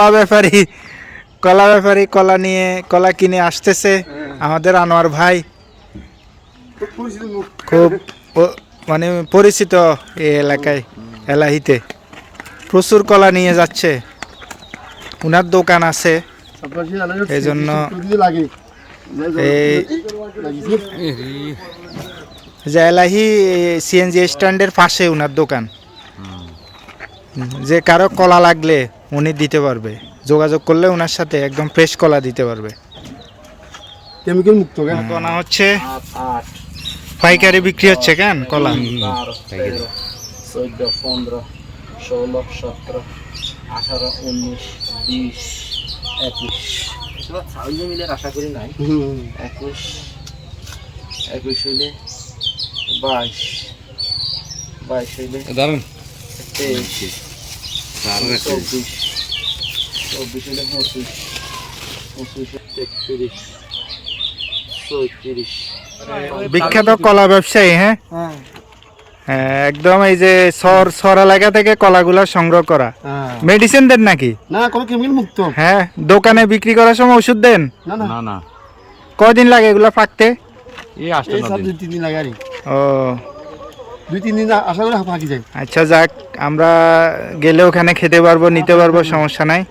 কলা ব্যাপারী কলা ব্যাপারী, কলা নিয়ে, কলা কিনে আসতেছে আমাদের আনোয়ার ভাই। খুব মানে পরিচিত এই এলাকায়, এলাহিতে। প্রচুর কলা নিয়ে যাচ্ছে। উনার দোকান আছে। এই জন্য যে এলাহি সিএনজি স্ট্যান্ডের পাশে উনার দোকান। যে কারও কলা লাগলে উনি দিতে পারবে। যোগাযোগ করলে ওনার সাথে একদম ফ্রেশ কলা দিতে পারবে। কেমিক্যাল মুক্ত কেন? কলা হচ্ছে পাইকারি বিক্রি হচ্ছে কেন কলা? চোদ্দ পনেরো ষোলো সতেরো আঠারো উনিশ বিশ একুশ মিলের আশা করি নাই। একুশ একুশ হইলে বাইশ বাইশ হইলে দারুণ তেইশ। চব্বিশ চব্বিশ হইলে পঁচিশ পঁচিশ তেত্রিশ চৌত্রিশ বিখ্যাত কলা ব্যবসায়ী হ্যাঁ? হ্যাঁ, একদম এই যে সর সর এলাকা থেকে কলাগুলা সংগ্রহ করা। মেডিসিন দেন নাকি? না কোনো কেমিক্যাল মুক্ত। হ্যাঁ দোকানে বিক্রি করার সময় ওষুধ দেন? না না। না না। কয়দিন লাগে এগুলো পাকতে এই আসতে না দুই তিন দিন লাগে আর ও। দুই তিন দিন আশা করে ফাঁকি যায়। আচ্ছা যাক আমরা গেলে ওখানে খেতে পারব নিতে পারব সমস্যা নাই।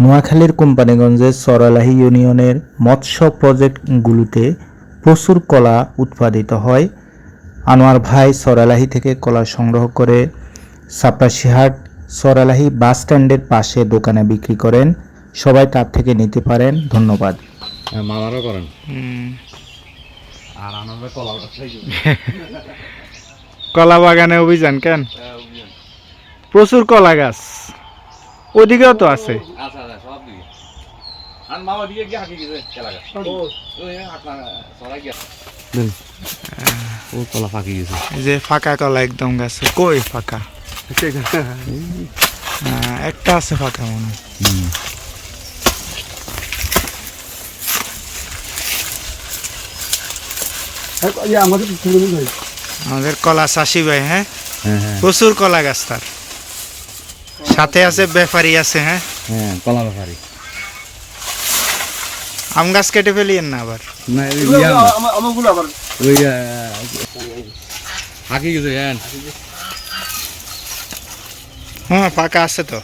নোয়াখালীর কোম্পানিগঞ্জের সরালাহি ইউনিয়নের মৎস্য প্রজেক্টগুলোতে প্রচুর কলা উৎপাদিত হয়। আনোয়ার ভাই সরালাহি থেকে কলা সংগ্রহ করে সাপ্রাসিহাট সরালাহি বাস স্ট্যান্ডের পাশে দোকানে বিক্রি করেন। সবাই তার থেকে নিতে পারেন ধন্যবাদ। হ্যাঁ, মামারও করেন। আর কলা কলা বাগানে অভিযান কেন? প্রচুর কলা গাছ। ওদিকেও তো আছে। আচ্ছা আচ্ছা যে ফাঁকা কলা একদম গাছে। কই ফাঁকা? হ্যাঁ, একটা আছে ফাঁকা মনে হয়। ইয়ে আমাদের হয় আমাদের কলা চাষি ভাই হ্যাঁ? হ্যাঁ হ্যাঁ। প্রচুর কলা গাছ তার। সাথে আছে ব্যাপারী আছে হ্যাঁ? হ্যাঁ কলা ব্যাপারি আম গাছ কেটে ফেলিয়েন না আবার? হ্যাঁ। হ্যাঁ ফাঁকা আছে তো।